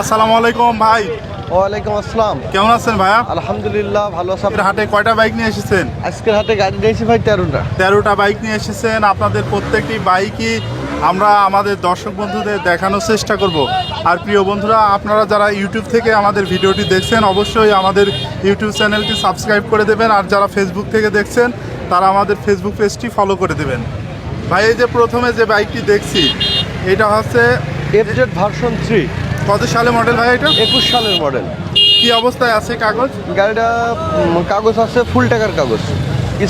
আসসালামু আলাইকুম ভাই। ওয়ালাইকুম আসসালাম। কেমন আছেন ভাইয়া আলহামদুলিল্লাহ ভালো আছি। আপনাদের হাটে কয়টা বাইক নিয়ে এসেছেন? আজকের হাটে গাড়ি নিয়েছি ভাই তেরোটা। তেরোটা বাইক নিয়ে এসেছেন। আপনাদের প্রত্যেকটি বাইকই আমরা আমাদের দর্শক বন্ধুদের দেখানোর চেষ্টা করব। আর প্রিয় বন্ধুরা আপনারা যারা ইউটিউব থেকে আমাদের ভিডিওটি দেখছেন অবশ্যই আমাদের ইউটিউব চ্যানেলটি সাবস্ক্রাইব করে দেবেন। আর যারা ফেসবুক থেকে দেখছেন তারা আমাদের ফেসবুক পেজটি ফলো করে দেবেন। ভাই এই যে প্রথমে যে বাইকটি দেখছি এটা হচ্ছে এফজেড ভার্সন থ্রি কত সালে মডেল ভাই এটা? একুশ সালের মডেল কি অবস্থায় আছে কাগজ? গাড়িটা কাগজ আছে ফুল টাকার কাগজ।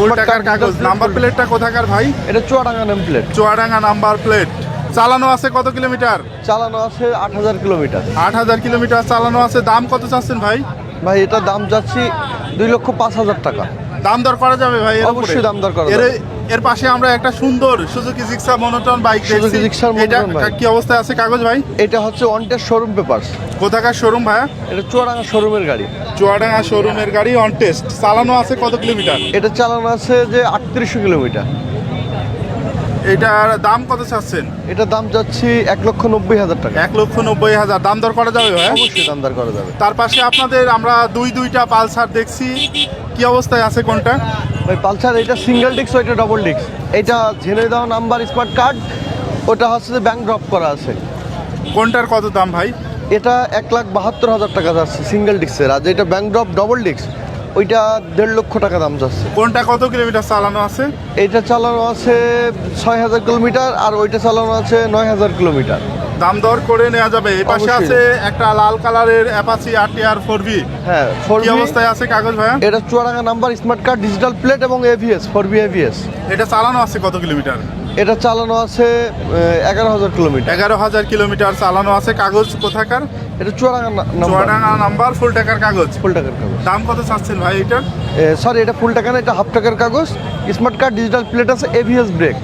ফুল টাকার কাগজ। নাম্বার। প্লেটটা কোথাকার ভাই? এটা Chuadanga name plate Chuadanga number plate চালানো আছে কত কিলোমিটার? চালানো আছে আট হাজার কিলোমিটার। আট হাজার কিলোমিটার চালানো আছে। দাম কত চাচ্ছেন ভাই? ভাই এটা দাম যাচ্ছি দুই লক্ষ পাঁচ হাজার টাকা। দাম দর করা যাবে ভাই এর অবশ্যই দাম দর করা এর যাবে। এর পাশে আমরা একটা সুন্দর Suzuki Gixxer monotone bike Suzuki Gixxer এটা। কি অবস্থায় আছে কাগজ ভাই? এটা হচ্ছে ওয়ান্টেড শোরুম পেপার কোথাকার শোরুম ভাইয়া? এটা চুয়াডাঙ্গা শোরুমের গাড়ি। চুয়াডাঙ্গা শোরুমের গাড়ি অন টেস্ট চালানো আছে কত কিলোমিটার? এটা চালানো আছে যে আটত্রিশশো কিলোমিটার। এটার দাম কত চাচ্ছেন? এটা দাম যাচ্ছি এক লক্ষ নব্বই হাজার টাকা। এক লক্ষ নব্বই হাজার। দাম দর করা যাবে ভাই অবশ্যই দাম দর করা যাবে। তার পাশে আপনাদের আমরা দুই দুইটা পালসার দেখছি। কি অবস্থায় আছে কোনটা? ওই পালসার এটা সিঙ্গেল ডিস্ক ওইটা ডবল ডিস্ক এটা ঝেলে দেওয়া নাম্বার স্মার্ট কার্ড ওটা হচ্ছে যে ব্যাংক ড্রপ করা আছে। কোনটার কত দাম ভাই? এটা এক লাখ বাহাত্তর হাজার টাকা যাচ্ছে সিঙ্গেল ডিস্কের আর যেটা ব্যাংক ড্রপ ডবল ডিস্ক ওইটা দেড় লক্ষ টাকা দাম যাচ্ছে। কোনটা কত কিলোমিটার চালানো আছে? এইটা চালানো আছে ছয় হাজার কিলোমিটার আর ওইটা চালানো আছে নয় হাজার কিলোমিটার। দাম দর করে নেওয়া যাবে। এই পাশে আছে একটা লাল কালারের অ্যাপাচি আরটিআর ফোর বি হ্যাঁ ফোর কি অবস্থায় আছে কাগজ ভাইয়া? এটা Chuadanga number smart card digital plate এবং এভিএস ফোর বি এভিএস এটা চালানো আছে কত কিলোমিটার? এটা চালানো আছে এগারো হাজার কিলোমিটার। এগারো হাজার কিলোমিটার চালানো আছে কাগজ কোথাকার? এটা Chuadanga number. Chuadanga number full টাকার কাগজ। ফুল টাকার কাগজ। দাম কত চাচ্ছেন ভাই এটা? সরি এটা ফুল টাকা না এটা হাফ টাকার কাগজ। স্মার্ট কার্ড ডিজিটাল প্লেট আছে ABS brake.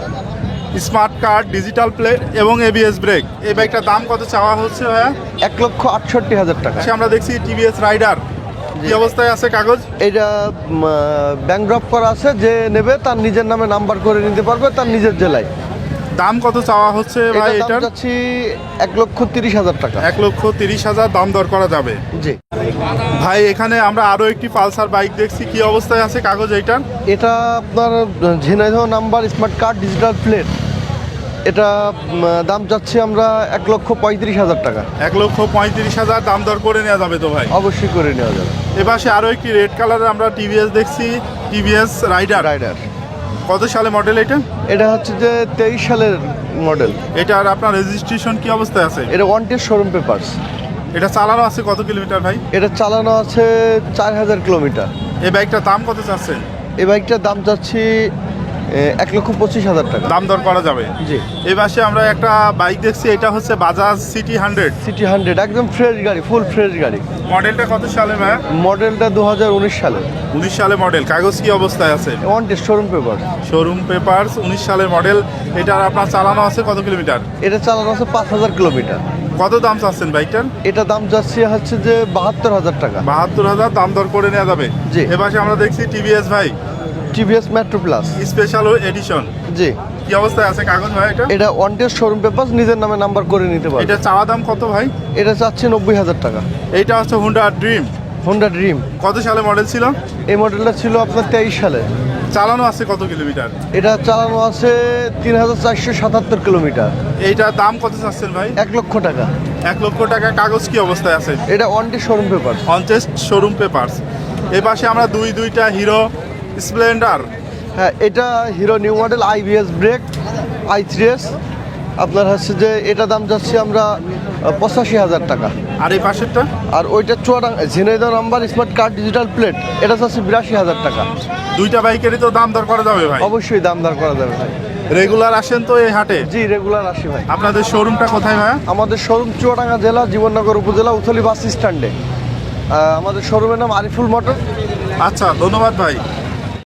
Smart card digital plate এবং এবিএস ব্রেক। এই বাইকটার দাম কত চাওয়া হচ্ছে ভাইয়া? এক লক্ষ আটষট্টি হাজার টাকা। সে আমরা দেখছি টিভিএস রাইডার কি অবস্থায় আছে কাগজ? এটা ব্যাংক ড্রপ করা আছে যে নেবে তার নিজের নামে নাম্বার করে নিতে পারবে তার নিজের জেলায়। দাম কত চাওয়া হচ্ছে ভাই এটার? দাম যাচ্ছি এক লক্ষ তিরিশ হাজার টাকা। এক লক্ষ তিরিশ হাজার দাম দর করা যাবে। জি। ভাই এখানে আমরা আরও একটি পালসার বাইক দেখছি। কি অবস্থায় আছে কাগজ এইটার? এটা আপনার Jhenaidah number smart card digital plate এটা দাম যাচ্ছে আমরা এক লক্ষ পঁয়ত্রিশ হাজার টাকা। এক লক্ষ পঁয়ত্রিশ হাজার দাম দর করে নেওয়া যাবে তো ভাই? অবশ্যই করে নেওয়া যাবে। এপাশে আরও একটি রেড কালারের আমরা টিভিএস দেখছি টিভিএস রাইডার। রাইডার। কত সালে মডেল এটা? এটা হচ্ছে যে তেইশ সালের মডেল। এটার আপনার রেজিস্ট্রেশন কি অবস্থায় আছে? এটা ওয়ান্টেড শোরুম পেপার্স এটা চালানো আছে কত কিলোমিটার ভাই? এটা চালানো আছে চার হাজার কিলোমিটার। এই বাইকটার দাম কত চাচ্ছে এই বাইকটার দাম চাচ্ছি এ, এক লক্ষ পঁচিশ হাজার টাকা। দাম দর করা যাবে? জি। এই পাশে আমরা একটা বাইক দেখছি এটা হচ্ছে Bajaj CT hundred CT hundred একদম ফ্রেশ গাড়ি ফুল ফ্রেশ গাড়ি। মডেলটা কত সালে ভাই মডেলটা দু হাজার উনিশ সালে। উনিশ সালে মডেল কাগজ কি অবস্থায় আছে? Wanted showroom paper showroom papers উনিশ সালের মডেল এটার আপনার চালানো আছে কত কিলোমিটার এটা চালানো আছে পাঁচ হাজার কিলোমিটার কত দাম চাচ্ছেন বাইকটার এটা দাম যাচ্ছে হচ্ছে যে বাহাত্তর হাজার টাকা। বাহাত্তর হাজার দাম দর করে নেওয়া যাবে। জি। এপাশে আমরা দেখছি টিভিএস ভাই TVS Metro plus special edition জি। কি অবস্থায় আছে কাগজ ভাই এটা? এটা ওয়ান্টেড শোরুম পেপার নিজের নামে নাম্বার করে নিতে পারবে। এটা চাওয়া দাম কত ভাই? এটা চাচ্ছি নব্বই হাজার টাকা। এইটা হচ্ছে হুন্ডা ড্রিম হোন্ডা ড্রিম কত সালে মডেল ছিল? এই মডেলটা ছিল আপনার তেইশ সালে। চালানো আছে কত কিলোমিটার এটা চালানো আছে তিন হাজার চারশো সাতাত্তর কিলোমিটার এইটার দাম কত চাচ্ছেন ভাই? এক লক্ষ টাকা। এক লক্ষ টাকা কাগজ কি অবস্থায় আছে? এটা wanted showroom paper on test showroom papers এই পাশে আমরা দুই দুইটা হিরো স্প্লেন্ডার? হ্যাঁ এটা Hero new model IBS brake i three S. আপনার হচ্ছে যে এটা দাম যাচ্ছে আমরা পঁচাশি হাজার টাকা। আর এই পাশেরটা? আর ওইটা Chuadanga Jhenaidah number smart card digital plate এটা চাচ্ছে বিরাশি হাজার টাকা। দুইটা বাইকেরই তো দাম দর করা যাবে ভাই। অবশ্যই দাম দর করা যাবে ভাই। রেগুলার আসেন তো এই হাটে? জি রেগুলার আসি ভাই। আপনাদের শোরুমটা কোথায় ভাই আমাদের শোরুম চুয়াডাঙ্গা জেলা জীবননগর উপজেলা উথলি বাস স্ট্যান্ডে আমাদের শোরুমের নাম আরিফুল মোটর। আচ্ছা ধন্যবাদ ভাই।